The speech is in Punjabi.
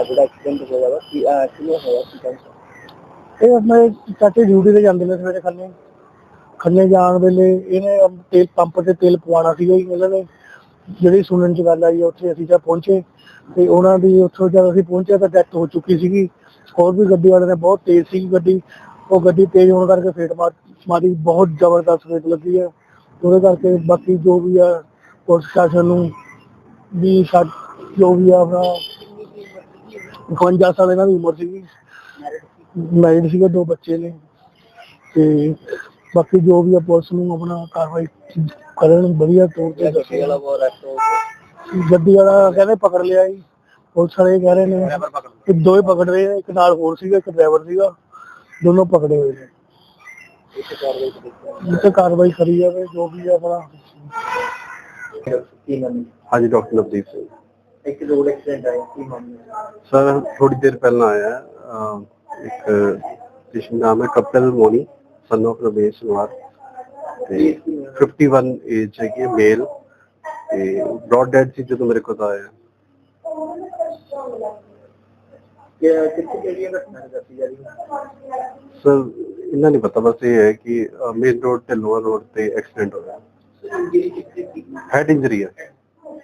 ਐਕਸੀਡੈਂਟ ਹੋਇਆ ਵਾ, ਕੀ ਐਕਸੀਡੈਂਟ ਹੋਇਆ ਸੀ ਕਹਿੰਦੇ ਇਹ ਆਪਣੇ ਚਾਚੇ ਡਿਊਟੀ ਤੇ ਜਾਂਦੇ ਨੇ ਸਵੇਰੇ ਖੰਨੇ। ਖੰਨੇ ਜਾਣ ਵੇਲੇ ਇਹਨੇ ਤੇਲ ਪੰਪ ਤੇ ਤੇਲ ਪਵਾਉਣਾ ਸੀਗਾ ਇਹਨਾਂ ਨੇ। ਜਿਹੜੀ ਸੁਣਨ ਚ ਗੱਲ ਆਈ ਉੱਥੇ ਅਸੀਂ ਜਦ ਪਹੁੰਚੇ। ਤੇ ਉਹਨਾਂ ਦੀ ਉੱਥੋਂ ਜਦ ਅਸੀਂ ਪਹੁੰਚੇ ਤਾਂ ਡੈਥ ਹੋ ਚੁੱਕੀ ਸੀਗੀ। ਹੋਰ ਵੀ ਗੱਡੀ ਵਾਲੇ ਨੇ ਬਹੁਤ ਤੇਜ਼ ਸੀ ਗੱਡੀ। ਉਹ ਗੱਡੀ ਤੇਜ਼ ਹੋਣ ਕਰਕੇ ਫੇਟ ਮਾਰ, ਮਾਰੀ, ਬਹੁਤ ਜ਼ਬਰਦਸਤ ਫੇਟ ਲੱਗੀ ਹੈ ਉਹਦੇ ਕਰਕੇ ਬਾਕੀ ਜੋ ਵੀ ਆ ਪੁਲਿਸ ਸ਼ਾਸਨ ਨੂੰ ਵੀ ਜੋ ਵੀ ਆ ਆਪਣਾ 52 ਸਾਲ ਇਹਨਾਂ ਦੀ ਉਮਰ ਸੀਗੀ। ਮੈਰਿਡ ਸੀਗੇ ਦੋ ਬੱਚੇ ਨੇ। ਤੇ ਬਾਕੀ ਜੋ ਵੀ ਆ ਪੁਲਿਸ ਨੂੰ ਆਪਣਾ ਕਾਰਵਾਈ ਕਰਨ ਵਧੀਆ ਤੌਰ ਤੇ ਗੱਡੀ ਦੱਸੇ ਵਾਲਾ ਗੱਡੀ ਵਾਲਾ ਕਹਿੰਦੇ ਪਕੜ ਲਿਆ ਜੀ। ਪੁਲਿਸ ਵਾਲੇ ਕਹਿ ਰਹੇ ਨੇ ਕਿ ਦੋਏ ਪਕੜ ਰਹੇ ਨੇ ਇੱਕ ਨਾਲ ਹੋਰ ਸੀਗਾ ਇੱਕ ਡਰਾਈਵਰ ਸੀਗਾ। ਦੋਨੋਂ ਪਕੜੇ ਹੋਏ ਨੇ। ਇੱਥੇ ਕਾਰਵਾਈ ਕਰੀ ਜਾਵੇ। ਜੋ ਵੀ ਆ ਆਪਣਾ। ਹਾਂਜੀ ਡਾਕਟਰ ਨਵਦੀਪ ਸਿੰਘ। ਇੱਕ ਰੋਡ ਐਕਸੀਡੈਂਟ ਆਇਆ ਕੀ ਮਾਮਲਾ ਸਰ ਥੋੜੀ ਦੇਰ ਪਹਿਲਾਂ ਆਇਆ ਅਹ, ਇੱਕ ਪੇਸ਼ੈਂਟ ਨਾਮ ਹੈ ਕਪਿਲ ਮੋਨੀ ਸਨ of ਰਮੇਸ਼ ਕੁਮਾਰ। ਤੇ 51 ਏਜ ਹੈਗੀ ਮੇਲ ਤੇ ਬ੍ਰੌਡ ਡੈਡ ਸੀ ਜਦੋਂ ਮੇਰੇ ਕੋਲ ਆਇਆ। ਕਿ ਕਿੱਥੇ ਕਿਹੜੀਆਂ ਘਟਨਾ ਦੱਸੀ ਜਾ ਰਹੀ ਹੈ ਸਰ ਇਹਨਾਂ ਨਹੀਂ ਪਤਾ ਬਸ ਇਹ ਹੈ ਕਿ ਮੇਨ ਰੋਡ ਤੇ ਲੋਅਰ ਰੋਡ ਤੇ ਐਕਸੀਡੈਂਟ ਹੋਇਆ। ਜਿਹੜੀ ਕਿੱਥੇ ਕੀ ਹੈਡ ਇੰਜਰੀ ਹੈ